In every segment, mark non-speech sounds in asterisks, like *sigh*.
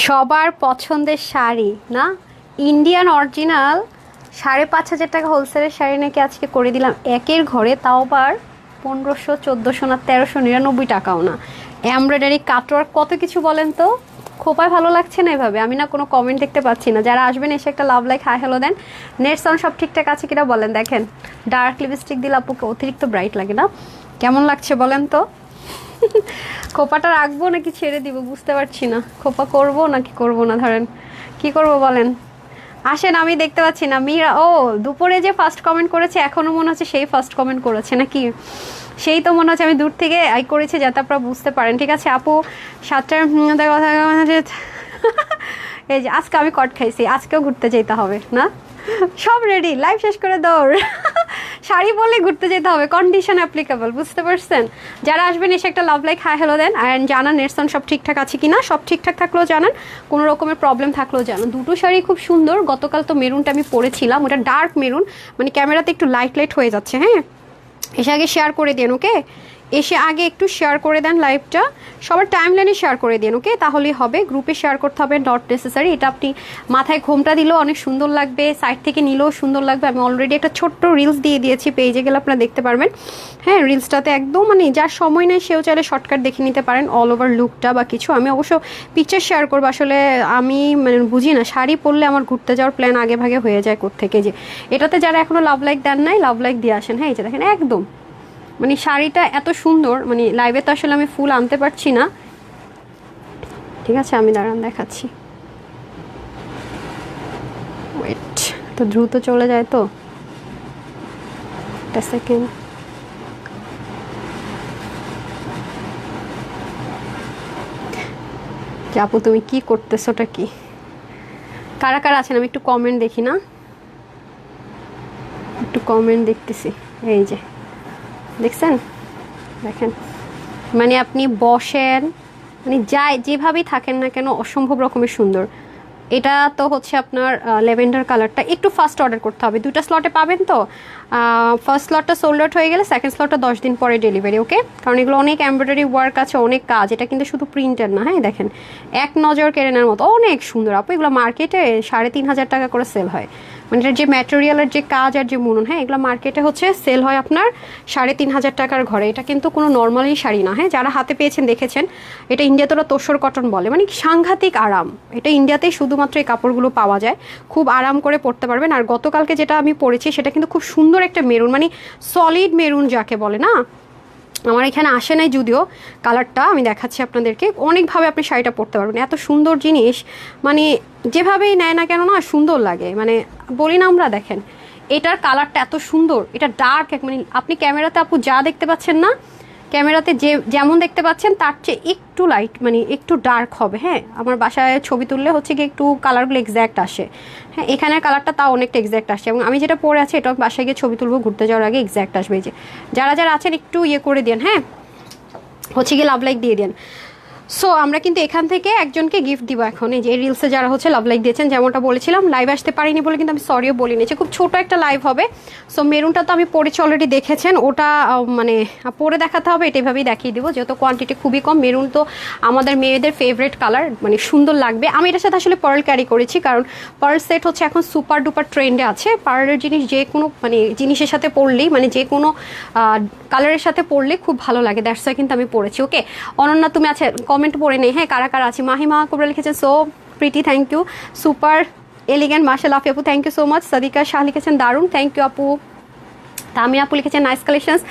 সবার পছন্দের শাড়ি, না? ইন্ডিয়ান অরিজিনাল সাড়ে পাঁচ হাজার টাকা হোলসেলের শাড়ি নাকি আজকে করে দিলাম। একের ঘরে তাও আবার পনেরোশো, চোদ্দোশো না তেরোশো নিরানব্বই টাকাও না। এমব্রয়ডারি কাটওয়ার্ক কত কিছু বলেন তো? খোপায় ভালো লাগছে না এভাবে? আমি না কোনো কমেন্ট দেখতে পাচ্ছি না। যারা আসবেন, এসে একটা লাভ লাইক হাই হ্যালো দেন। নেট সাউন্ড সব ঠিকঠাক আছে কিনা বলেন। দেখেন ডার্ক লিপস্টিক দিলে আপুকে, অতিরিক্ত ব্রাইট লাগে না। কেমন লাগছে বলেন তো? খোপাটা রাখব নাকি ছেড়ে দিব? বুঝতে পারছি না। খোপা করব নাকি করব না? ধরেন, কি করব বলেন? আসেন, আমি দেখতে পাচ্ছি না। মিরা, ও, দুপুরে যে ফার্স্ট কমেন্ট করেছে, এখনও মনে হচ্ছে সেই ফার্স্ট কমেন্ট করেছে নাকি? সেই তো মনে হচ্ছে, আমি দূর থেকে আই করেছি যাতে আপনারা বুঝতে পারেন। ঠিক আছে, আপু, সাতটার কথা এই যে, আজকে আমি কট খাইছি, আজকেও ঘুরতে যেতে হবে, না? সব রেডি লাইভ শেষ করে দৌড়। শাড়ি পরলে ঘুরতে যেতে হবে কন্ডিশন অ্যাপ্লিকেবল বুঝতে পারছেন? যারা আসবেন এসে একটা লাভ লাইক হাই হ্যালো দেন অ্যান্ড জানান নেটসন সব ঠিকঠাক আছে কি না সব ঠিকঠাক থাকলেও জানান, কোনো রকমের প্রবলেম থাকলেও জানান। দুটো শাড়ি খুব সুন্দর, গতকাল তো মেরুনটা আমি পরেছিলাম, ওটা ডার্ক মেরুন মানে ক্যামেরাতে একটু লাইট লাইট হয়ে যাচ্ছে হ্যাঁ? এসে আগে শেয়ার করে দেন ওকে এসে আগে একটু শেয়ার করে দেন লাইভটা সবার টাইম লাইনে শেয়ার করে দিন ওকে তাহলেই হবে। গ্রুপে শেয়ার করতে হবে নট নেসেসারি এটা আপনি মাথায় ঘোমটা দিলেও অনেক সুন্দর লাগবে সাইড থেকে নিলেও সুন্দর লাগবে। আমি অলরেডি একটা ছোট্ট রিলস দিয়ে দিয়েছি পেজে গেলে আপনারা দেখতে পারবেন। হ্যাঁ রিলসটাতে একদম মানে যার সময় নেই, সেও চাইলে শর্টকাট দেখে নিতে পারেন অল ওভার লুকটা বা কিছু। আমি অবশ্য পিকচার শেয়ার করব। আসলে আমি মানে বুঝি না, শাড়ি পরলে আমার ঘুরতে যাওয়ার প্ল্যান আগে ভাগে হয়ে যায় কোত্থেকে যে। এটাতে যারা এখনও লাভ লাইক দেন নাই লাভ লাইক দিয়ে আসেন। হ্যাঁ এই যে দেখেন, একদম। মানে শাড়িটা এত সুন্দর মানে লাইভে তো আসলে আমি ফুল আনতে পারছি না। ঠিক আছে, আমি দাঁড়ান দেখাচ্ছি। ওয়েট তো দ্রুত চলে যায় তো? সেকেন্ড আপু, তুমি কি করতেছোটা কি? কারা কারা আছেন? আমি একটু কমেন্ট দেখি না? একটু কমেন্ট দেখতেছি। এই যে। দেখছেন? দেখেন। মানে আপনি বসেন মানে যাই, যেভাবেই থাকেন না কেন অসম্ভব রকমের সুন্দর। এটা তো হচ্ছে আপনার লেভেন্ডার কালারটা একটু ফার্স্ট অর্ডার করতে হবে। দুইটা স্লটে পাবেন তো? ফার্স্ট স্লটটা সোল্ড আউট হয়ে গেলে সেকেন্ড স্লটটা দশ দিন পরে ডেলিভারি ওকে কারণ এগুলো অনেক এমব্রয়ডারি ওয়ার্ক আছে, অনেক কাজ। এটা কিন্তু শুধু প্রিন্টের না হ্যাঁ দেখেন। এক নজর কেড়ে নেওয়ার মতো। অনেক সুন্দর। আপু, এগুলো মার্কেটে সাড়ে তিন হাজার টাকা করে সেল হয়। মানে যে ম্যাটেরিয়ালের যে কাজ আর যে মুনুন হ্যাঁ এগুলো মার্কেটে হচ্ছে সেল হয় আপনার সাড়ে তিন হাজার টাকার ঘরে। এটা কিন্তু কোনো নর্মালি শাড়ি না হ্যাঁ যারা হাতে পেয়েছেন, দেখেছেন, এটা ইন্ডিয়াতে ওরা তোষর কটন বলে মানে সাংঘাতিক আরাম। এটা ইন্ডিয়াতেই শুধুমাত্র এই কাপড়গুলো পাওয়া যায়। খুব আরাম করে পরতে পারবেন। আর গতকালকে যেটা আমি পরেছি, সেটা কিন্তু খুব সুন্দর একটা মেরুন মানে সলিড মেরুন যাকে বলে, না? আমার এখানে আসে নাই যদিও কালারটা আমি দেখাচ্ছি আপনাদেরকে। অনেকভাবে আপনি শাড়িটা পরতে পারবেন। এত সুন্দর জিনিস মানে যেভাবেই নেয় না কেন, না, সুন্দর লাগে। মানে বলি না আমরা, দেখেন। এটার কালারটা এত সুন্দর, এটা ডার্ক এক মানে আপনি ক্যামেরাতে আপু যা দেখতে পাচ্ছেন না ক্যামেরাতে যে যেমন দেখতে পাচ্ছেন, তার চেয়ে একটু লাইট মানে একটু ডার্ক হবে হ্যাঁ? আমার বাসায় ছবি তুললে হচ্ছে কি একটু কালারগুলো এক্স্যাক্ট আসে। হ্যাঁ এখানের কালারটা তাও অনেকটা এক্স্যাক্ট আসে। এবং আমি যেটা পরে আছি, এটাও বাসায় গিয়ে ছবি তুলবো, ঘুরতে যাওয়ার আগে এক্স্যাক্ট আসবে যে। যারা যারা আছেন, একটু ইয়ে করে দেন হ্যাঁ? হচ্ছে গিয়ে লাভ লাইক দিয়ে দেন সো আমরা কিন্তু এখান থেকে একজনকে গিফট দিব এখন। এই যে রিলসে যারা হচ্ছে লাভ লাইক দিয়েছেন, যেমনটা বলেছিলাম লাইভ আসতে পারিনি বলে কিন্তু আমি সরিও বলি নিয়েছি খুব ছোট একটা লাইভ হবে। সো মেরুনটা তো আমি পড়েছি অলরেডি দেখেছেন। ওটা মানে পরে দেখাতে হবে, এটা এভাবেই দেখিয়ে দিব। যেহেতু কোয়ান্টিটি খুবই কম, মেরুন তো আমাদের মেয়েদের ফেভারিট কালার মানে সুন্দর লাগবে। আমি এটার সাথে আসলে পার্ল ক্যারি করেছি, কারণ পার্ল সেট হচ্ছে এখন সুপার ডুপার ট্রেন্ডে আছে। পার্লের জিনিস যে কোনো মানে জিনিসের সাথে পরলেই মানে যে কোনো কালারের সাথে পরলে খুব ভালো লাগে। দ্যাটস কিন্তু আমি পড়েছি ওকে অনন্যা, তুমি আছে কমেন্ট পড়ে নেই। হ্যাঁ কারা কারা আছে? মাহিমা কোবরা লিখেছেন so pretty thank you super elegant martial আফি আপু thank you so much Sadika Shah লিখেছেন, দারুণ থ্যাংক ইউ আপু। তামি আপু লিখেছেন নাইস কালেকশনস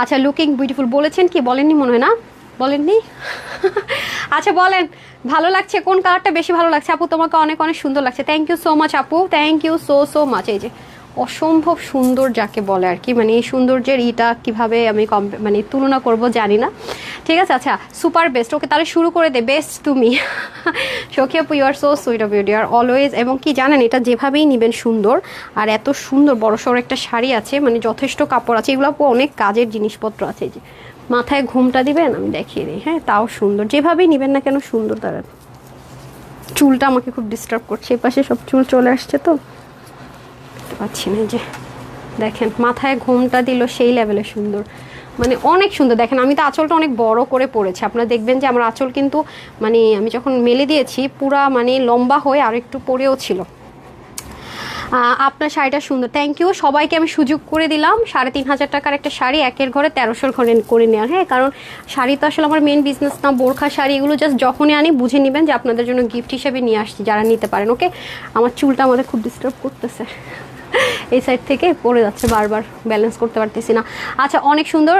আচ্ছা লুকিং বিউটিফুল বলেছেন কি? বলেননি মনে হয় না? বলেননি? *laughs* আচ্ছা বলেন। ভালো লাগছে? কোন কালারটা বেশি ভালো লাগছে? আপু, তোমাকে অনেক অনেক সুন্দর লাগছে। থ্যাংক ইউ সো মাচ আপু। Thank you so so much এই যে অসম্ভব সুন্দর যাকে বলে আর কি। মানে এই সৌন্দর্যের ইটা কীভাবে আমি কম মানে তুলনা করব জানি না। ঠিক আছে আচ্ছা সুপার বেস্ট ওকে তাহলে শুরু করে দে বেস্ট তুমি। সখী আপু you so sweet of you R always এবং কি জানেন, এটা যেভাবেই নেবেন সুন্দর, আর এত সুন্দর বড় সড়ো একটা শাড়ি আছে মানে যথেষ্ট কাপড় আছে, এগুলো অনেক কাজের জিনিসপত্র আছে যে। মাথায় ঘুমটা দিবেন, আমি দেখিয়ে দিই হ্যাঁ তাও সুন্দর। যেভাবেই নেবেন না কেন সুন্দর তারা। চুলটা আমাকে খুব ডিস্টার্ব করছে এই পাশে সব চুল চলে আসছে তো। পাচ্ছি না যে, দেখেন, মাথায় ঘুমটা দিল সেই লেভেলে সুন্দর। মানে অনেক সুন্দর। দেখেন, আমি তো আঁচলটা অনেক বড় করে পরেছি। আপনারা দেখবেন যে আমার আঁচল কিন্তু মানে আমি যখন মেলে দিয়েছি, পুরা মানে লম্বা হয়ে আর একটু পরেও ছিল। আপনার শাড়িটা সুন্দর। থ্যাংক ইউ সবাইকে আমি সুযোগ করে দিলাম। সাড়ে তিন হাজার টাকার একটা শাড়ি একের ঘরে তেরোশোর ঘরে করে নেওয়ার হ্যাঁ কারণ শাড়ি তো আসলে আমার মেন বিজনেস না। বোরখা শাড়ি এগুলো জাস্ট যখনই আনি, বুঝে নেবেন যে আপনাদের জন্য গিফট হিসেবে নিয়ে আসছি, যারা নিতে পারেন ওকে আমার চুলটা আমাদের খুব ডিস্টার্ব করতেছে। এই সাইড থেকে পড়ে যাচ্ছে, বারবার ব্যালেন্স করতে পারতেছি না। আচ্ছা অনেক সুন্দর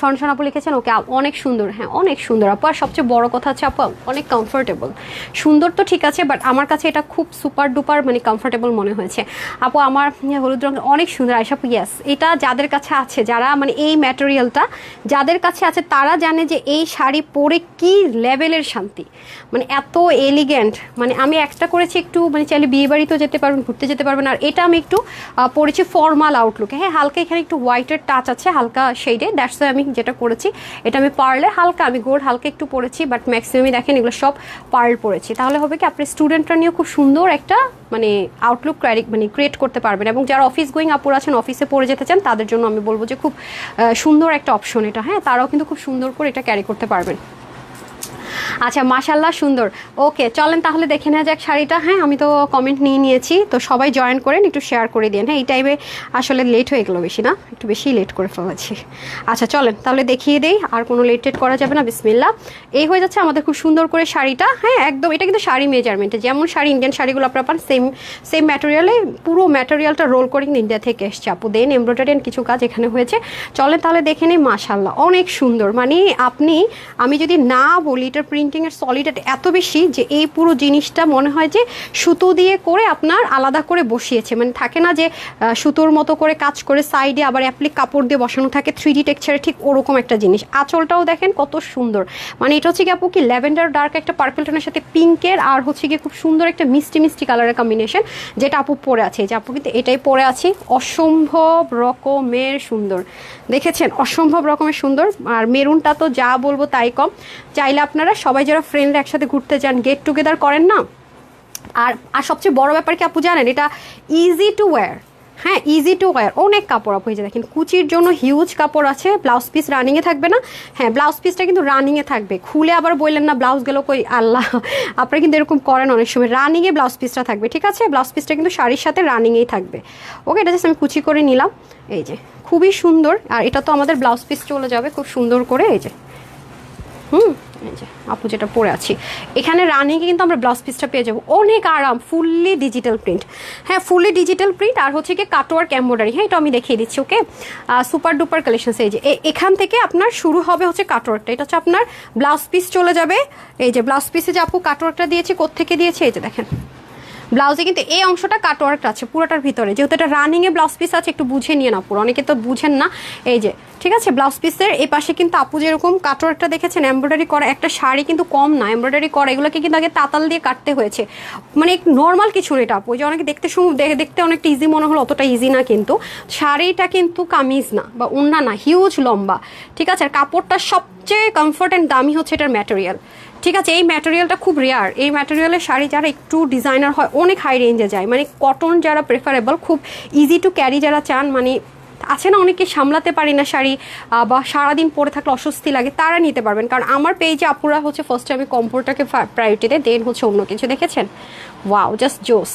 সনসন আপু লিখেছেন, ওকে অনেক সুন্দর হ্যাঁ অনেক সুন্দর আপু। আর সবচেয়ে বড় কথা হচ্ছে আপু, অনেক কমফোর্টেবল সুন্দর তো ঠিক আছে বাট আমার কাছে এটা খুব সুপার ডুপার মানে কমফোর্টেবল মনে হয়েছে। আপু, আমার হলুদ রঙ অনেক সুন্দর আইসা আপু ইয়াস এটা যাদের কাছে আছে, যারা মানে এই ম্যাটেরিয়ালটা যাদের কাছে আছে, তারা জানে যে এই শাড়ি পরে কি লেভেলের শান্তি। মানে এত এলিগেন্ট মানে আমি একটা করেছি একটু মানে চাইলে বিয়ে বাড়িতেও যেতে পারবেন, ঘুরতে যেতে পারবেন, আর এটা আমি একটু পরেছি ফর্মাল আউটলুকে হ্যাঁ হালকা এখানে একটু হোয়াইটের টাচ আছে, হালকা শেডে দ্যাটস আমি যেটা করেছি, এটা আমি পার্লে হালকা আমি গোল্ড হালকা একটু পড়েছি বাট ম্যাক্সিমামই দেখেন এগুলো সব পার্ল পড়েছি। তাহলে হবে কি, আপনি স্টুডেন্টরা নিয়েও খুব সুন্দর একটা মানে আউটলুক মানে ক্রিয়েট করতে পারবেন। এবং যারা অফিস গোয়িং আপুর আছেন অফিসে পড়ে যেতে চান, তাদের জন্য আমি বলব যে খুব সুন্দর একটা অপশন এটা। হ্যাঁ তারাও কিন্তু খুব সুন্দর করে এটা ক্যারি করতে পারবেন। আচ্ছা মাশাল্লাহ সুন্দর। ওকে, চলেন তাহলে দেখে নেওয়া যাক শাড়িটা। হ্যাঁ আমি তো কমেন্ট নিয়ে নিয়েছি, তো সবাই জয়েন করেন, একটু শেয়ার করে দিন হ্যাঁ এই টাইমে আসলে লেট হয়ে গেলো বেশি না, একটু বেশি লেট করে ফেলেছি। আচ্ছা চলেন তাহলে দেখিয়ে দেই, আর কোনো লেট টেট করা যাবে না বিসমিল্লা এই হয়ে যাচ্ছে আমাদের খুব সুন্দর করে শাড়িটা। হ্যাঁ একদম, এটা কিন্তু শাড়ি মেজারমেন্টে যেমন শাড়ি ইন্ডিয়ান শাড়িগুলো আপনারা পান সেম সেম ম্যাটেরিয়ালে পুরো ম্যাটেরিয়ালটা রোল করে কিন্তু ইন্ডিয়া থেকে এসছে। আপু, দেন এমব্রয়ডারি অ্যান্ড কিছু কাজ এখানে হয়েছে। চলেন তাহলে দেখে নিই মাশাল্লাহ অনেক সুন্দর। মানে আপনি, আমি যদি না বলি, এটার প্রিন্টিংয়ের সলিড এত বেশি যে এই পুরো জিনিসটা মনে হয় যে সুতো দিয়ে করে আপনার আলাদা করে বসিয়েছে। মানে থাকে না যে সুতোর মতো করে কাজ করে সাইডে আবার অ্যাপ্লিক কাপড় দিয়ে বসানো থাকে থ্রি ডি টেক্সচারে ঠিক ওরকম একটা জিনিস। আঁচলটাও দেখেন কত সুন্দর। মানে এটা হচ্ছে কি আপু কি ল্যাভেন্ডার ডার্ক একটা পার্পল টোনের সাথে পিঙ্কের আর হচ্ছে গিয়ে খুব সুন্দর একটা মিষ্টি মিষ্টি কালারের কম্বিনেশন যেটা আপু পরে আছে। যে আপু কিন্তু এটাই পরে আছি। অসম্ভব রকমের সুন্দর। দেখেছেন? অসম্ভব রকমের সুন্দর। আর মেরুনটা তো যা বলব তাই কম। চাইলে আপনারা সবাই যারা ফ্রেন্ড একসাথে ঘুরতে যান গেট টুগেদার করেন না? আর আর সবচেয়ে বড় ব্যাপার কি আপু জানেন, এটা ইজি টু ওয়্যার হ্যাঁ ইজি টু ওয়্যার অনেক কাপড় আপু যে দেখেন, কুচির জন্য হিউজ কাপড় আছে ব্লাউজ পিস রানিংয়ে থাকবে না। হ্যাঁ ব্লাউজ পিসটা কিন্তু রানিংয়ে থাকবে। খুলে আবার বললেন না ব্লাউজ গেলো কই? আল্লাহ, আপনারা কিন্তু এরকম করেন অনেক সময়। রানিংয়ে ব্লাউজ পিসটা থাকবে, ঠিক আছে? ব্লাউজ পিসটা কিন্তু শাড়ির সাথে রানিংয়েই থাকবে। ওকে এটা জাস্ট আমি কুচি করে নিলাম। এই যে, খুবই সুন্দর। আর এটা তো আমাদের ব্লাউজ পিস চলে যাবে, খুব সুন্দর করে, এই যে। হুম। যে, আপু যেটা পরে আছি। এখানে রানিংয়ে কিন্তু আমরা ব্লাউজ পিসটা পেয়ে যাব। অনেক আরাম ফুললি ডিজিটাল প্রিন্ট হ্যাঁ ফুললি ডিজিটাল প্রিন্ট আর হচ্ছে কি কাটোয়ার্ক এম্বয়ডারি হ্যাঁ এটা আমি দেখিয়ে দিচ্ছি ওকে সুপার ডুপার কালেকশন এই যে এখান থেকে আপনার শুরু হবে হচ্ছে কাটোয়ার্কটা এটা হচ্ছে আপনার ব্লাউজ পিস চলে যাবে। এই যে ব্লাউজ পিসে যে আপু কাটোয়ার্কটা দিয়েছে কোথেকে দিয়েছে? এই যে দেখেন। ব্লাউজে কিন্তু এই অংশটা কাটওয়ার্ক আছে, পুরোটার ভিতরে। যেহেতু এটা রানিংয়ে ব্লাউজ পিস আছে, একটু বুঝে নিয়ে না পুরো অনেকে তো বুঝেন না। এই যে, ঠিক আছে? ব্লাউজ পিসের এই পাশে কিন্তু আপু যেরকম কাটওয়ার্কটা দেখেছেন এমব্রয়ডারি করা, একটা শাড়ি কিন্তু কম না। এমব্রয়ডারি করা, এগুলোকে কিন্তু আগে তাতাল দিয়ে কাটতে হয়েছে। মানে নর্মাল কিছু এটা আপু। যে অনেকে দেখতে দেখতে অনেকটা ইজি মনে হলো, অতটা ইজি না কিন্তু। শাড়িটা কিন্তু কামিজ না বা উন্না না হিউজ লম্বা। ঠিক আছে? আর কাপড়টা সবচেয়ে কমফোর্ট অ্যান্ড দামি হচ্ছে এটার ম্যাটেরিয়াল ঠিক আছে, এই ম্যাটেরিয়ালটা খুব রেয়ার এই ম্যাটেরিয়ালের শাড়ি যারা একটু ডিজাইনার হয়, অনেক হাই রেঞ্জে যায়। মানে কটন যারা প্রেফারেবল খুব ইজি টু ক্যারি যারা চান মানে আছে না অনেকে সামলাতে পারি না শাড়ি বা সারাদিন পরে থাকলে অস্বস্তি লাগে, তারা নিতে পারবেন। কারণ আমার পেজে আপুরা হচ্ছে ফার্স্টে আমি কমফোর্টটাকে প্রায়োরিটি দেয় দেন হচ্ছে অন্য কিছু, দেখেছেন? ওয়াও জাস্ট জোস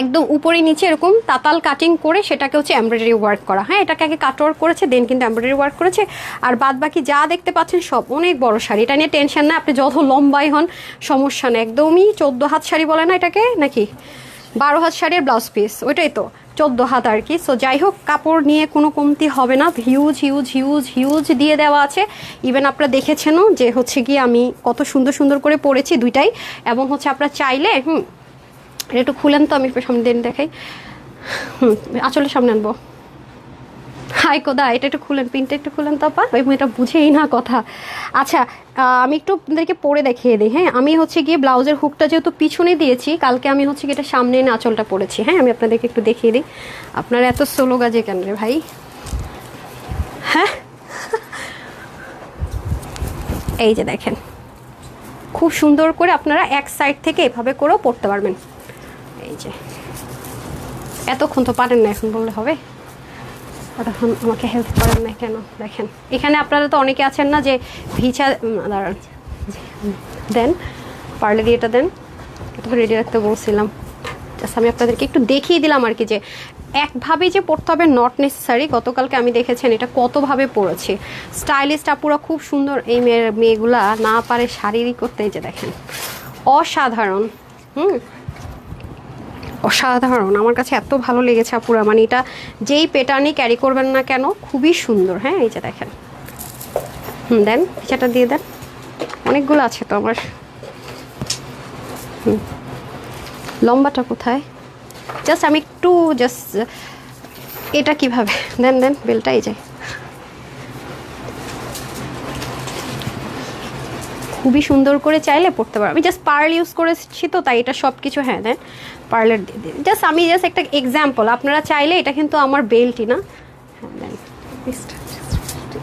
একদম উপরে নিচে এরকম তাতাল কাটিং করে সেটাকে হচ্ছে এমব্রয়ডারি ওয়ার্ক করা। হ্যাঁ এটাকে আগে কাটওয়ার্ক করেছে দেন কিন্তু এমব্রয়ডারি ওয়ার্ক করেছে। আর বাদ বাকি যা দেখতে পাচ্ছেন সব অনেক বড় শাড়ি। এটা নিয়ে টেনশন না, আপনি যত লম্বাই হন, সমস্যা নেই। একদমই চোদ্দ হাত শাড়ি বলে না এটাকে, নাকি? বারো হাত শাড়ির ব্লাউজ পিস ওইটাই তো, চোদ্দ হাত আর কি। সো যাই হোক, কাপড় নিয়ে কোনো কমতি হবে না। হিউজ হিউজ হিউজ হিউজ দিয়ে দেওয়া আছে। ইভেন আপনারা দেখেছেনও যে হচ্ছে কি আমি কত সুন্দর সুন্দর করে পরেছি দুইটাই। এবং হচ্ছে আপনারা চাইলে, হুম একটু খুলেন তো, আমি একটু সামনে দিন দেখাই। আচলের সামনে আনব। হাই কোদা এটা একটু খুলেন, পিনটা একটু খুলেন তো, আপা। ওই এটা বুঝেই না কথা। আচ্ছা আমি একটু আপনাদেরকে পরে দেখিয়ে দিই হ্যাঁ? আমি হচ্ছে গিয়ে ব্লাউজের হুকটা যেহেতু পিছনে দিয়েছি, কালকে আমি হচ্ছে গিয়ে এটা সামনে এনে আঁচলটা পরেছি হ্যাঁ? আমি আপনাদেরকে একটু দেখিয়ে দিই। আপনার এত সোলো গাজে কেন রে ভাই? হ্যাঁ? এই যে দেখেন। খুব সুন্দর করে আপনারা এক সাইড থেকে এভাবে করেও পড়তে পারবেন। এই যে। এতক্ষণ তো পারেন না এখন বললে হবে। তখন আমাকে হেল্প করেন না কেন? দেখেন, এখানে আপনারা তো অনেকে আছেন না যে ভিছা দাঁড়ান দেন পার্লে দিয়ে এটা দেন। এটা রেডি রাখতে বলছিলাম। জাস্ট আমি আপনাদেরকে একটু দেখিয়ে দিলাম আর কি যে একভাবেই যে পড়তে হবে নট নেসেসারি গতকালকে আমি দেখেছেন এটা কতভাবে পড়েছি। স্টাইলিস্ট আপুরা খুব সুন্দর এই মেয়ে, মেয়েগুলা না পারে শারীরিক করতে, এই যে দেখেন। অসাধারণ, হুম? অসাধারণ। আমার কাছে এত ভালো লেগেছে আপুরা। মানে এটা যেই পেটার্নই ক্যারি করবেন না কেন, খুবই সুন্দর। হ্যাঁ এই যে দেখেন। হুম, দেন পিছাটা দিয়ে দেন। অনেকগুলো আছে তো আমার। হুম। লম্বাটা কোথায়? জাস্ট আমি একটু, জাস্ট এটা কীভাবে? দেন দেন, বেলটা এই খুবই সুন্দর করে চাইলে পড়তে পারো। আমি জাস্ট পার্ল ইউজ করেছি তো, তাই এটা সব কিছু হ্যাঁ দেন পার্লের দিয়ে দিন জাস্ট আমি জাস্ট একটা এক্সাম্পল আপনারা চাইলে এটা কিন্তু আমার বেল্টই না। হ্যাঁ দেন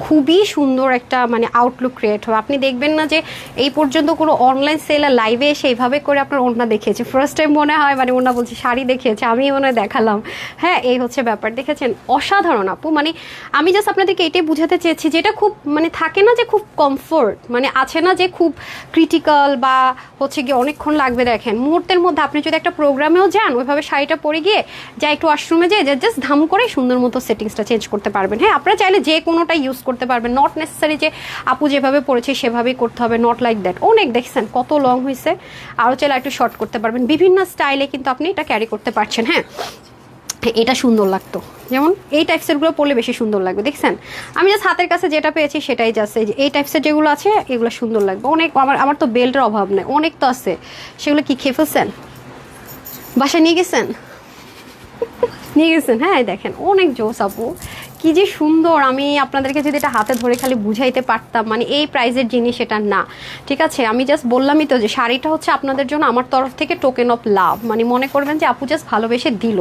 খুবই সুন্দর একটা মানে আউটলুক ক্রিয়েট হবে। আপনি দেখবেন না যে এই পর্যন্ত কোনো অনলাইন সেল আর লাইভে এসে এইভাবে করে আপনার ওনা দেখিয়েছে। ফার্স্ট টাইম মনে হয় মানে ওড়না বলছি, শাড়ি দেখিয়েছে, আমি মনে হয় দেখালাম। হ্যাঁ এই হচ্ছে ব্যাপার। দেখেছেন? অসাধারণ আপু। মানে আমি জাস্ট আপনাদেরকে এটাই বুঝাতে চেয়েছি যে এটা খুব মানে থাকে না যে খুব কমফোর্ট মানে আছে না যে খুব ক্রিটিক্যাল বা হচ্ছে গিয়ে অনেকক্ষণ লাগবে দেখেন। মুহূর্তের মধ্যে আপনি যদি একটা প্রোগ্রামেও যান, ওইভাবে শাড়িটা পরে গিয়ে যা একটু ওয়াশরুমে যেয়ে জাস্ট ধাম করে সুন্দর মতো সেটিংসটা চেঞ্জ করতে পারবেন। হ্যাঁ আপনারা চাইলে যে কোনোটা ইউজ করতে পারবেন নট নেসেসারি যে আপু যেভাবে পড়েছে সেভাবেই করতে হবে নট লাইক দ্যাট অনেক দেখছেন কত লং হয়েছে আরও চাইলে একটু শর্ট করতে পারবেন। বিভিন্ন স্টাইলে কিন্তু আপনি এটা ক্যারি করতে পারছেন হ্যাঁ? হ্যাঁ, এটা সুন্দর লাগতো। যেমন এই টাইপসেরগুলো পরলে বেশি সুন্দর লাগবে দেখছেন? আমি জাস্ট হাতের কাছে যেটা পেয়েছি সেটাই জাস্ট এই যে এই টাইপসের যেগুলো আছে এগুলো সুন্দর লাগবে। অনেক আমার আমার তো বেল্টের অভাব নেই অনেক তো আছে। সেগুলো কি খেয়ে ফেলছেন? বাসায় নিয়ে গেছেন? নিয়ে গেছেন হ্যাঁ দেখেন অনেক জোস আপু। কি যে সুন্দর, আমি আপনাদেরকে যদি এটা হাতে ধরে খালি বুঝাইতে পারতাম মানে এই প্রাইজের জিনিস এটা না। ঠিক আছে, আমি জাস্ট বললামই তো যে শাড়িটা হচ্ছে আপনাদের জন্য আমার তরফ থেকে টোকেন অফ লাভ মানে মনে করবেন যে আপু জাস্ট ভালোবেসে দিল।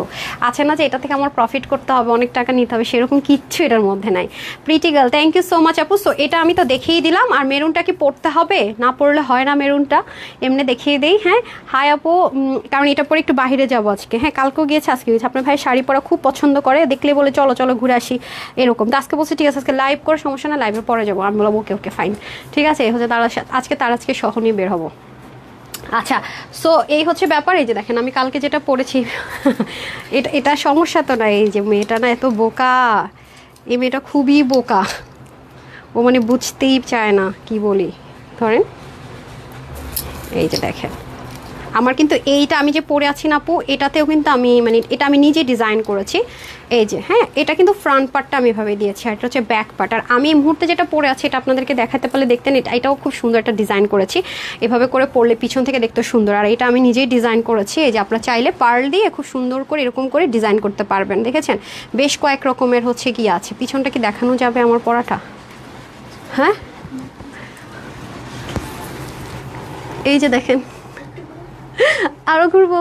আছে না যে এটা থেকে আমার প্রফিট করতে হবে, অনেক টাকা নিতে হবে, সেরকম কিচ্ছু এটার মধ্যে নাই। Pretty girl thank you so much আপু। সো এটা আমি তো দেখিয়ে দিলাম, আর মেরুনটা কি পড়তে হবে? না পড়লে হয় না মেরুনটা। এমনি দেখিয়ে দেই হ্যাঁ। হাই আপু কারণ এটা পরে একটু বাইরে যাব আজকে। হ্যাঁ কালকেও গিয়েছে, আজকে গিয়েছে। আপনার ভাই শাড়ি পরা খুব পছন্দ করে, দেখলে বলে চলো চলো ঘুরে আসি। এরকম। তো আজকে বলছে, ঠিক আছে, আজকে লাইভ করে, সমস্যা না লাইভের পরে যাব। আমি বললাম ওকে ওকে ফাইন ঠিক আছে, এই হচ্ছে তার আজকে তার আজকে সহ নিয়ে বের হব। আচ্ছা সো এই হচ্ছে ব্যাপার, এই যে দেখেন, আমি কালকে যেটা পড়েছি, *laughs* এটা এটা সমস্যা তো না এই যে মেয়েটা না এত বোকা, এই মেয়েটা খুবই বোকা। ও মানে বুঝতেই চায় না, কি বলি। ধরেন, এই যে দেখেন। আমার কিন্তু এইটা আমি যে পরে আছি না আপু, এটাতেও কিন্তু আমি মানে এটা আমি নিজে ডিজাইন করেছি। এই যে হ্যাঁ এটা কিন্তু ফ্রন্ট পার্টটা আমি এভাবে দিয়েছি আর এটা হচ্ছে ব্যাক পার্ট আর আমি এই মুহূর্তে যেটা পরে আছি এটা আপনাদেরকে দেখাতে পারলে দেখতেন, এটা, এটাও খুব সুন্দর একটা ডিজাইন করেছি। এভাবে করে পরলে পিছন থেকে দেখতে সুন্দর। আর এটা আমি নিজেই ডিজাইন করেছি। এই যে, আপনারা চাইলে পার্ল দিয়ে খুব সুন্দর করে এরকম করে ডিজাইন করতে পারবেন, দেখেছেন? বেশ কয়েক রকমের হচ্ছে কি আছে। পিছনটা কি দেখানো যাবে আমার পরাটা হ্যাঁ? এই যে দেখেন আরও ঘুরবো।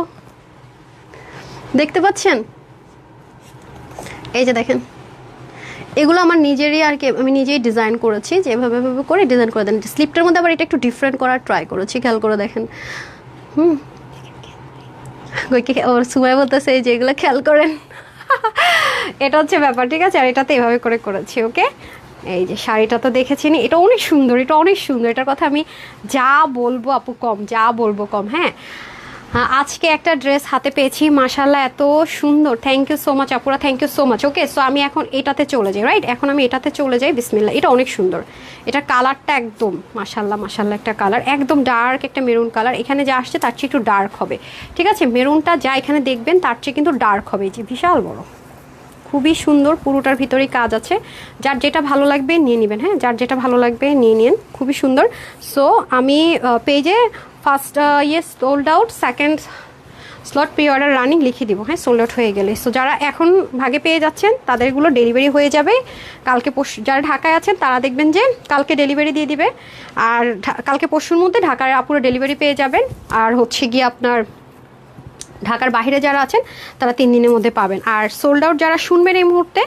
দেখতে পাচ্ছেন? এই যে দেখেন। এগুলো আমার নিজেরই আর কি, আমি নিজেই ডিজাইন করেছি, যে এভাবে এভাবে করে ডিজাইন করে দেন। স্লিপটার মধ্যে আবার এটা একটু ডিফারেন্ট করার ট্রাই করেছি, খেয়াল করে দেখেন। হুম। ওর সুমাই বলতেছে, এই যে এগুলো খেয়াল করেন। এটা হচ্ছে ব্যাপার, ঠিক আছে? আর এটাতে এভাবে করে করেছি, ওকে? এই যে শাড়িটা তো দেখেছিনি এটা অনেক সুন্দর, এটা অনেক সুন্দর, এটার কথা আমি যা বলব আপু কম, যা বলব কম হ্যাঁ? আজকে একটা ড্রেস হাতে পেয়েছি মাশাল্লাহ এত সুন্দর থ্যাংক ইউ সো মাচ আপুরা thank you so much okay so আমি এখন এটাতে চলে যাই রাইট এখন আমি এটাতে চলে যাই বিসমিল্লা এটা অনেক সুন্দর। এটা কালারটা একদম মাশাল্লাহ মাশাল্লাহ একটা কালার, একদম ডার্ক একটা মেরুন কালার, এখানে যা আসছে তার চেয়ে একটু ডার্ক হবে, ঠিক আছে? মেরুনটা যা এখানে দেখবেন, তার চেয়ে কিন্তু ডার্ক হবে, এই যে বিশাল বড়। খুবই সুন্দর পুরোটার ভিতরেই কাজ আছে। যার যেটা ভালো লাগবে নিয়ে নেবেন হ্যাঁ? যার যেটা ভালো লাগবে নিয়ে নিন, খুবই সুন্দর। সো আমি পেজে ফার্স্ট ইয়ে sold out second slot pre order running লিখে দিব হ্যাঁ? সোল্ড আউট হয়ে গেলে। সো যারা এখন ভাগে পেয়ে যাচ্ছেন, তাদেরগুলো ডেলিভারি হয়ে যাবে। কালকে পরশু, যারা ঢাকায় আছেন, তারা দেখবেন যে কালকে ডেলিভারি দিয়ে দিবে। আর কালকে পরশুর মধ্যে ঢাকার পুরো ডেলিভারি পেয়ে যাবেন। আর হচ্ছে গিয়ে আপনার ঢাকার বাইরে যারা আছেন, তারা তিন দিনের মধ্যে পাবেন। আর সোল্ড আউট যারা শুনবেন এই মুহূর্তে,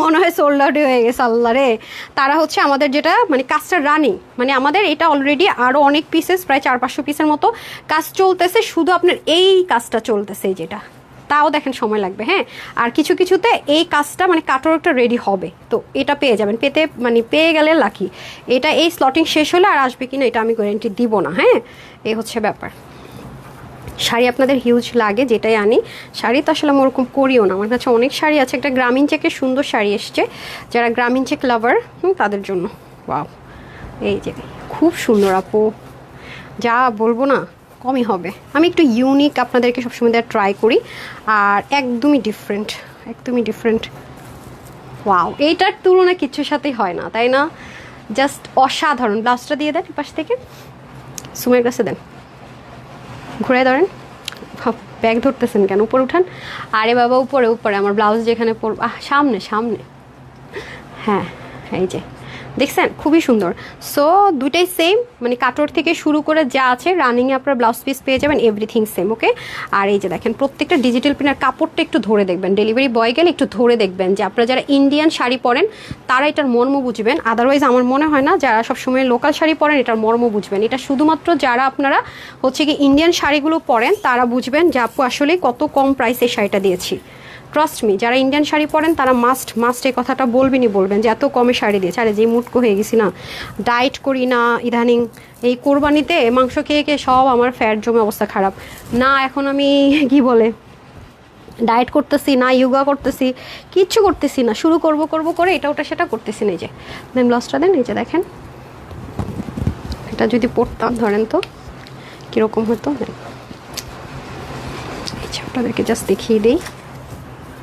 মনে হয় সোল্ড আউট হয়ে গেছে, আল্লাহ রে। তারা হচ্ছে আমাদের যেটা মানে কাজটা রানিং মানে আমাদের এটা অলরেডি আরও অনেক পিসেস প্রায় চার পাঁচশো পিসের মতো কাজ চলতেছে, শুধু আপনার এই কাজটা চলতেছে যেটা। তাও দেখেন সময় লাগবে হ্যাঁ? আর কিছু কিছুতে এই কাজটা মানে কাটওয়ার্কটা রেডি হবে। তো এটা পেয়ে যাবেন। পেতে মানে পেয়ে গেলে লাকি এটা এই স্লটিং শেষ হলে আর আসবে কিনা, এটা আমি গ্যারেন্টি দিব না হ্যাঁ? এই হচ্ছে ব্যাপার। শাড়ি আপনাদের হিউজ লাগে, যেটাই আনি। শাড়ি তো আসলে ওরকম করিও না। আমার কাছে অনেক শাড়ি আছে। একটা গ্রামীণ চেকের সুন্দর শাড়ি এসছে। যারা গ্রামীণ চেক লাভার তাদের জন্য। ওয়াও এই যে, খুব সুন্দর আপু। যা বলব না, কমই হবে। আমি একটু ইউনিক আপনাদেরকে সবসময় দেওয়ার ট্রাই করি। আর একদমই ডিফারেন্ট একদমই ডিফারেন্ট ওয়াও এইটার তুলনা কিছুর সাথেই হয় না, তাই না? জাস্ট অসাধারণ। ব্লাউজটা দিয়ে দেন পাশ থেকে। সুমের কাছে দেন। ঘুরে ধরেন ব্যাগ ধরতেছেন কেন? উপরে উঠান। আরে বাবা, উপরে উপরে, আমার ব্লাউজ যেখানে পর সামনে সামনে। হ্যাঁ এই যে। দেখছেন? খুবই সুন্দর। সো দুইটাই সেম মানে কাটোর থেকে শুরু করে যা আছে রানিংয়ে আপনার ব্লাউজ পিস পেয়ে যাবেন এভরিথিং সেম ওকে আর এই যে দেখেন, প্রত্যেকটা ডিজিটাল পিনের কাপড়টা একটু ধরে দেখবেন। ডেলিভারি বয় গেলে একটু ধরে দেখবেন যে আপনারা যারা ইন্ডিয়ান শাড়ি পরেন, তারা এটার মর্ম বুঝবেন। আদারওয়াইজ আমার মনে হয় না যারা সবসময় লোকাল শাড়ি পরেন, এটার মর্ম বুঝবেন। এটা শুধুমাত্র যারা আপনারা হচ্ছে কি ইন্ডিয়ান শাড়িগুলো পরেন, তারা বুঝবেন যে আপু আসলে কত কম প্রাইসে শাড়িটা দিয়েছি। ট্রাস্ট মি যারা ইন্ডিয়ান শাড়ি পরেন, তারা মাস্ট মাস্ট এই কথাটা বলবেনই বলবেন যে এত কমে শাড়ি দিয়েছে। আরে যে মুটকো হয়ে গেছি না। ডায়েট করি না, ইদানিং এই কোরবানিতে মাংস খেয়ে খেয়ে সব আমার ফ্যাট জমে অবস্থা খারাপ। না, এখন আমি কি বলে ডায়েট করতেছি, না ইয়োগা করতেছি, কিচ্ছু করতেছি না। শুরু করব করব, করে এটা ওটা সেটা করতেছি না এই যে দেন ব্লাউজটা দেন যে দেখেন। এটা যদি পড়তাম ধরেন তো, কীরকম হতো? এই আপনাদেরকে জাস্ট দেখিয়ে দিই।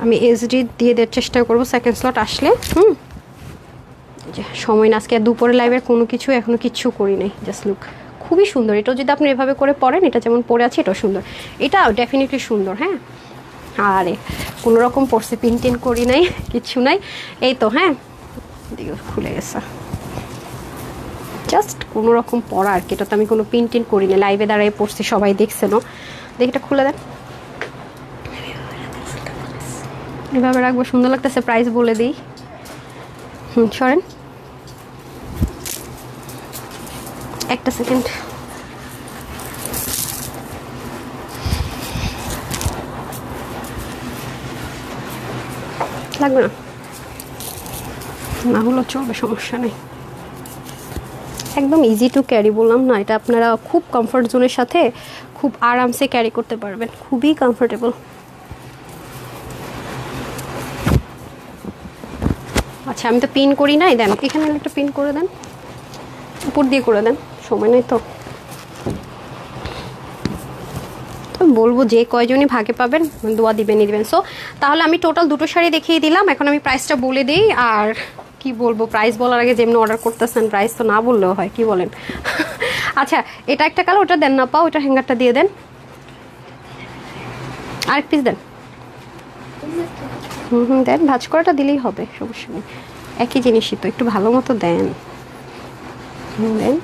আমি এসডি দিয়ে দেওয়ার চেষ্টা করব সেকেন্ড স্লট আসলে, হুম? সময় না, আজকে দুপুরে লাইভের কোনো কিছু এখনও কিচ্ছু করি নাই জাস্ট লুক খুবই সুন্দর, এটাও যদি আপনি এভাবে করে পড়েন, এটা যেমন পরে আছে, এটাও সুন্দর। এটা ডেফিনেটলি সুন্দর হ্যাঁ? আরে, কোনো রকম পড়ছে, পিন টিন করি নাই, *laughs* কিচ্ছু নাই। এই তো হ্যাঁ? খুলে গেছে। জাস্ট কোনো রকম পড়া আর কি এটা তো আমি কোনো পিন টিন করি না লাইভে দাঁড়ায় পড়ছি, সবাই দেখছেনও দেখি, এটা খুলে দেন। এভাবে রাখব, সুন্দর লাগতেছে প্রাইস বলে দিই। হুম, সরেন। একটা সেকেন্ড লাগবে না। না হলেও চলবে, সমস্যা নেই। একদম ইজি টু ক্যারি বললাম না, এটা আপনারা খুব কমফর্ট জোনের সাথে খুব আরামসে ক্যারি করতে পারবেন। খুবই কমফোর্টেবল আচ্ছা আমি তো পিন করি নাই, দেন, এখানে একটা পিন করে দেন। উপর দিয়ে করে দেন, সময় নেই তো। বলব যে কয়জনই ভাগে পাবেন, দোয়া দিবেনই দিবেন। সো তাহলে আমি টোটাল দুটো শাড়ি দেখিয়ে দিলাম, এখন আমি প্রাইসটা বলে দিই, আর কি বলব প্রাইস বলার আগে যেমনি অর্ডার করতেছেন প্রাইস তো না বললেও হয়, কি বলেন? *laughs* আচ্ছা এটা একটা কালো, ওটা দেন না, পাও, ওটা হ্যাঙ্গারটা দিয়ে দেন। আরেক পিস দেন। হুম হুম, দেন ভাজ করাটা দিলেই হবে, সমস্যা নেই। একই জিনিসই তো, একটু ভালো মতো দেন। দেন।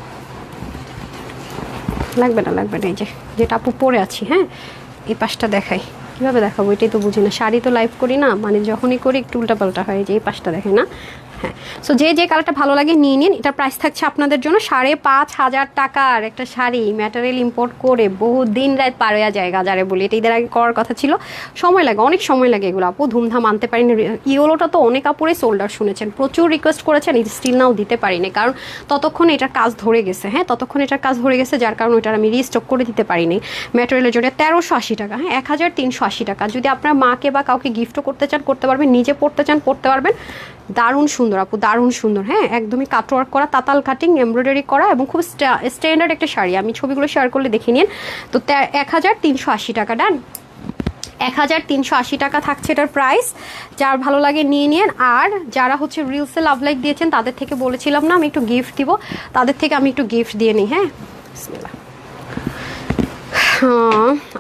লাগবে না লাগবে না, এই যে, যেটা আপু পরে আছি হ্যাঁ? এই পাশটা দেখাই। কীভাবে দেখাবো? এটাই তো বুঝি না। শাড়ি তো লাইভ করি না মানে যখনই করি একটু উল্টাপাল্টা হয় যে এই পাশটা দেখে না? হ্যাঁ। সো যে যে কালারটা ভালো লাগে নিয়ে নিন। এটার প্রাইস থাকছে আপনাদের জন্য সাড়ে পাঁচ হাজার টাকার একটা শাড়ি। ম্যাটেরিয়াল ইম্পোর্ট করে বহু দিন রাত পার হয়ে যায় গাজারে বলি। এটা ঈদের আগে করার কথা ছিল। সময় লাগে, অনেক সময় লাগে এগুলো। আপু, ধুমধাম আনতে পারিনি। ইওলোটা তো অনেক আপুরে সোল্ডার শুনেছেন। প্রচুর রিকোয়েস্ট করেছেন স্টিল নাও দিতে পারিনি। কারণ ততক্ষণ এটার কাজ ধরে গেছে। হ্যাঁ ততক্ষণ এটার কাজ ধরে গেছে, যার কারণে ওইটার আমি রিস্টক করে দিতে পারিনি। ম্যাটেরিয়ালের জন্য তেরোশো আশি টাকা। হ্যাঁ এক হাজার তিনশো আশি টাকা। যদি আপনার মাকে বা কাউকে গিফটও করতে চান, করতে পারবেন, নিজে পড়তে চান, পড়তে পারবেন। দারুণ সুন্দর আপু, দারুণ সুন্দর হ্যাঁ? একদমই কাটওয়ার্ক করা, তাতাল কাটিং এমব্রয়ডারি করা এবং খুব স্ট্যান্ডার্ড একটা শাড়ি। আমি ছবিগুলো শেয়ার করলে দেখে নিন। তো এক হাজার তিনশো আশি টাকা ডান এক হাজার তিনশো আশি টাকা থাকছে এটার প্রাইস যার ভালো লাগে নিয়ে নিন। আর যারা হচ্ছে রিলসে লাভ লাইক দিয়েছেন, তাদের থেকে বলেছিলাম না, আমি একটু গিফট দিব। তাদের থেকে আমি একটু গিফট দিয়ে নিই হ্যাঁ?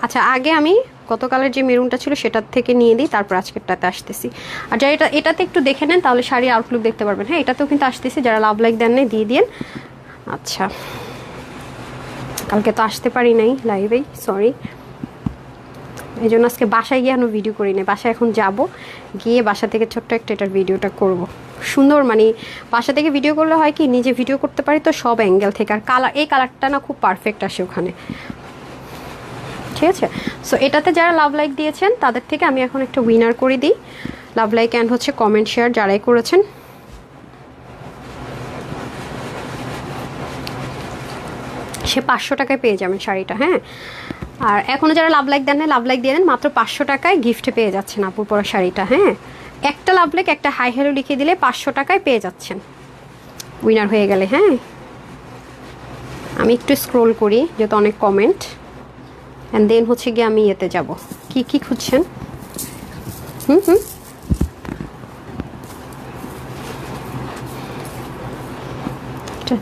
আচ্ছা আগে আমি গতকালের যে মেরুনটা ছিল সেটার থেকে নিয়ে দিই, তারপর আজকেরটাতে আসতেছি। আর যারা এটা এটাতে একটু দেখে নেন, তাহলে শাড়ি আউটলুক দেখতে পারবেন। হ্যাঁ এটাতেও কিন্তু আসতেছি, যারা লাভ লাইক দেন নাই, দিয়ে দিন আচ্ছা। কালকে তো আসতে পারি নাই লাইভেই সরি এই জন্য আজকে বাসায় গিয়ে এখনও ভিডিও করি নাই। বাসায় এখন যাব, গিয়ে বাসা থেকে ছোট্ট একটা এটার ভিডিওটা করব। সুন্দর মানে বাসা থেকে ভিডিও করলে হয় কি, নিজে ভিডিও করতে পারি তো সব অ্যাঙ্গেল থেকে। আর কালার এই কালারটা না খুব পারফেক্ট আসে ওখানে। ঠিক আছে? সো এটাতে যারা লাভ লাইক দিয়েছেন, তাদের থেকে আমি এখন একটা উইনার করে দিই। লাভ লাইক অ্যান্ড হচ্ছে কমেন্ট শেয়ার যারাই করেছেন। সে পাঁচশো টাকায় পেয়ে যাবেন শাড়িটা হ্যাঁ? আর এখনও যারা লাভ লাইক দেন না লাভ লাইক দিয়ে দেন, মাত্র পাঁচশো টাকায় গিফটে পেয়ে যাচ্ছেন আপুর পরা শাড়িটা হ্যাঁ? একটা লাভ লাইক একটা হাই হ্যালো লিখে দিলে পাঁচশো টাকায় পেয়ে যাচ্ছেন। উইনার হয়ে গেলে হ্যাঁ? আমি একটু স্ক্রোল করি, যেহেতু অনেক কমেন্ট অ্যান্ড দেন হচ্ছে গিয়ে আমি ইয়েতে যাব। কি কি খুঁজছেন? হুম হুম।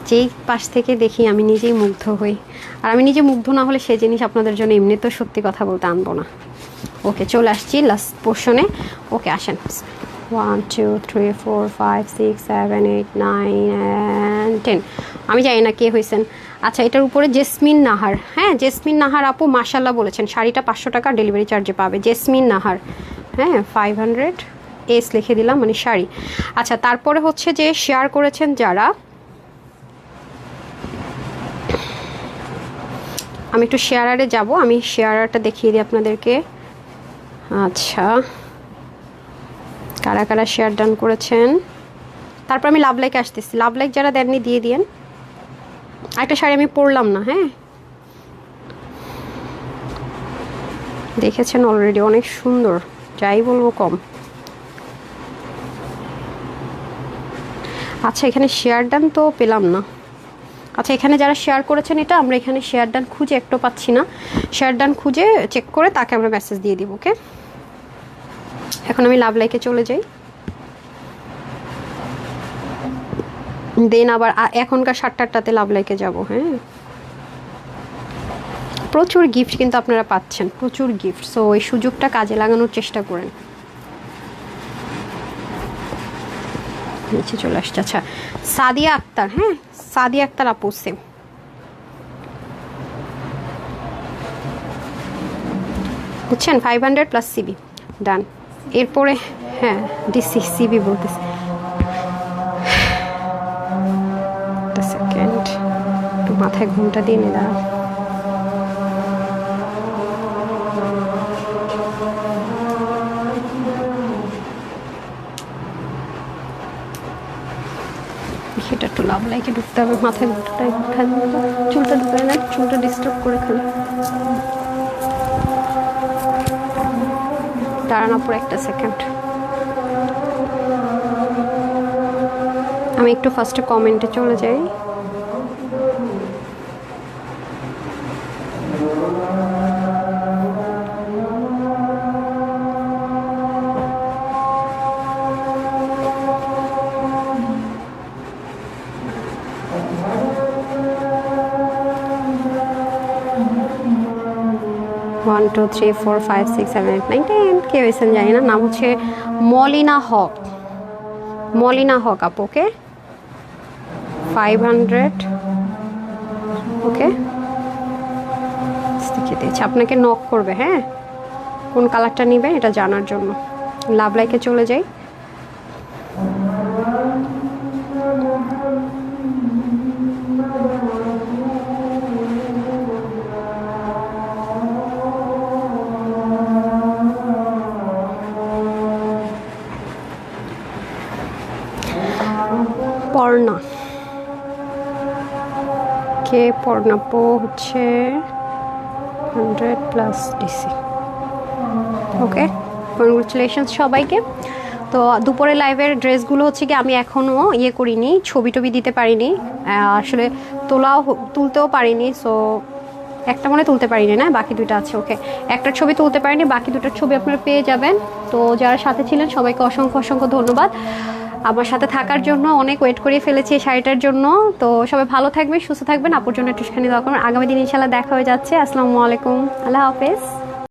যেই পাশ থেকে দেখি আমি নিজেই মুগ্ধ হই। আর আমি নিজে মুগ্ধ না হলে সে জিনিস আপনাদের জন্য এমনি তো সত্যি কথা বলতে আনব না। ওকে, চলে আসছি লাস্ট পোর্শনে ওকে, আসেন। One two three four five six seven eight nine and ten আমি জানি না কে হয়েছেন আচ্ছা এটার উপরে জেসমিন নাহার। হ্যাঁ জেসমিন নাহার আপু মাসাল্লাহ বলেছেন, শাড়িটা পাঁচশো টাকা ডেলিভারি চার্জে পাবে। জেসমিন নাহার। হ্যাঁ ফাইভ হান্ড্রেড এস লিখে দিলাম মানে শাড়ি। আচ্ছা তারপরে হচ্ছে যে শেয়ার করেছেন যারা, আমি একটু শেয়ারারে যাব, আমি শেয়ারারটা দেখিয়ে দিই আপনাদেরকে। আচ্ছা কারা কারা শেয়ার ডান করেছেন? তারপর আমি লাভ লাইক আসতেছি। লাভ লাইক যারা দেননি, দিয়ে দিয়েন। একটা শাড়ি আমি পরলাম না হ্যাঁ? দেখেছেন অলরেডি অনেক সুন্দর, যাই বলব কম। আচ্ছা এখানে শেয়ার ডান তো পেলাম না। আচ্ছা এখানে যারা শেয়ার করেছেন এটা, আমরা এখানে শেয়ার ডান খুঁজে একটু পাচ্ছি না। শেয়ার ডান খুঁজে চেক করে তাকে আমরা মেসেজ দিয়ে দিব ওকে এখন আমি লাভ লাইকে চলে যাই। দেন আবার এখনকার সাতটারটাতে লাভ লাইকে যাব হ্যাঁ? প্রচুর গিফট কিন্তু আপনারা পাচ্ছেন, প্রচুর গিফট সো ওই সুযোগটা কাজে লাগানোর চেষ্টা করেন। নিচে চলে আসছে আচ্ছা। সাদিয়া আক্তার হ্যাঁ? সাদিয়া আক্তার আপু সেম বুঝছেন? Five hundred plus CB done এরপরে হ্যাঁ ডিসি সিবি বলতেছি। মাথায় ঘুমটা দিয়ে নি দাঁড়া। সেটা একটু লাভ লাইকে ঢুকতে হবে, মাথায় ঘুরটা খালি চুলটা ঢুকে না, চুলটা ডিস্টার্ব করে খালি দাঁড়ানো পর একটা সেকেন্ড আমি একটু ফার্স্টে কমেন্টে চলে যাই। One two three four five six seven eight nine ten কে হয়েছেন জানি না নাম হচ্ছে মলিনা হক মলিনা হক আপ ওকে ফাইভ হান্ড্রেড ওকে দেখিয়ে আপনাকে নক করবে হ্যাঁ কোন কালারটা নেবেন এটা জানার জন্য লাভ লাইকে চলে যাই পর্ণা কে পর্ণা পো হচ্ছে hundred plus DC okay congratulations সবাইকে। তো দুপুরে লাইভের ড্রেসগুলো হচ্ছে কি আমি এখনও ইয়ে করিনি ছবি টবি দিতে পারিনি। আসলে তোলাও তুলতেও পারিনি সো একটা মনে তুলতে পারিনি না? বাকি দুটো আছে ওকে একটা ছবি তুলতে পারিনি, বাকি দুটোর ছবি আপনারা পেয়ে যাবেন। তো যারা সাথে ছিলেন, সবাইকে অসংখ্য অসংখ্য ধন্যবাদ। আমার সাথে থাকার জন্য অনেক ওয়েট করিয়ে ফেলেছি এই শাড়িটার জন্য। তো সবাই ভালো থাকবে সুস্থ থাকবেন। আপুর জন্য একটুখানি দোয়া আগামী দিন ইনশাল্লাহ দেখা হয়ে যাচ্ছে। আসসালামু আলাইকুম। আল্লাহ হাফেজ।